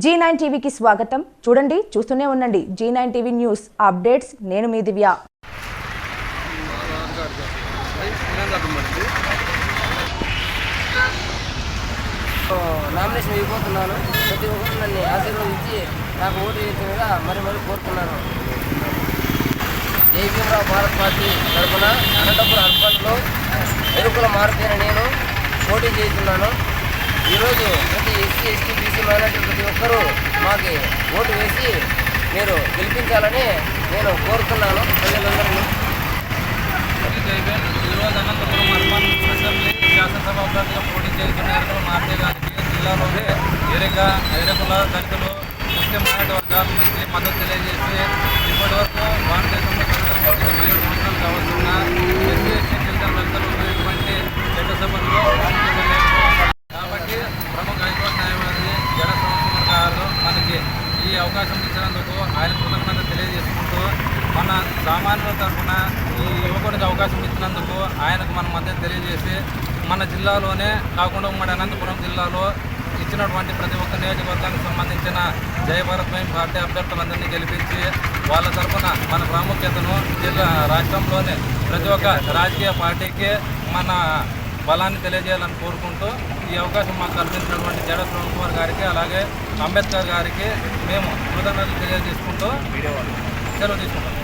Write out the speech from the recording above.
G nine టీవీకి స్వాగతం. చూడండి చూస్తూనే ఉండండి. Z nine TV news updates. నేను మీ దివ్య. నామినేషన్ అయిపోతున్నాను. ప్రతి ఒక్కరు నన్ను ఆశీర్వదించి నాకు ఓటు వేయించగా మరి మరి కోరుతున్నాను. జై భీమరావు భారత్ పార్టీ తరఫున అనంతపురం అర్బన్లో ఎరుకుల మారుతైన నేను పోటీ చేస్తున్నాను. ఈరోజు ఎస్సీ ఎస్టీ బీసీ మైనార్టీ ప్రతి ఒక్కరూ మాకు ఓటు వేసి మీరు గెలిపించాలని నేను కోరుతున్నాను ప్రజలందరినీ. ఈరోజు అనంతపురం అర్బన్ అసెంబ్లీ శాసనసభ అభ్యర్థిగా పోటీ చేస్తున్న ఎరుకల మార్తే గారికి జిల్లాలోనే ఎరిక ఎరకుల దళితులు ముస్లిం మైనార్టీ వర్గాల నుంచి మద్దతు తెలియజేసి ఇప్పటి వరకు భారతదేశంలో సామాన్యుల తరఫున ఈ యువకుడికి అవకాశం ఇచ్చినందుకు ఆయనకు మన మద్దతు తెలియజేసి మన జిల్లాలోనే కాకుండా ఉమ్మడి అనంతపురం జిల్లాలో ఇచ్చినటువంటి ప్రతి ఒక్క నియోజకవర్గానికి సంబంధించిన జయ పార్టీ అభ్యర్థులందరినీ గెలిపించి వాళ్ళ తరఫున మన ప్రాముఖ్యతను జిల్లా రాష్ట్రంలోనే ప్రతి ఒక్క రాజకీయ పార్టీకి మన బలాన్ని తెలియజేయాలని కోరుకుంటూ ఈ అవకాశం మాకు కల్పించినటువంటి జడ శ్రవణ్ కుమార్ గారికి అలాగే అంబేద్కర్ గారికి మేము కృతజ్ఞతలు తెలియజేసుకుంటూ సెలవు తీసుకుంటాం.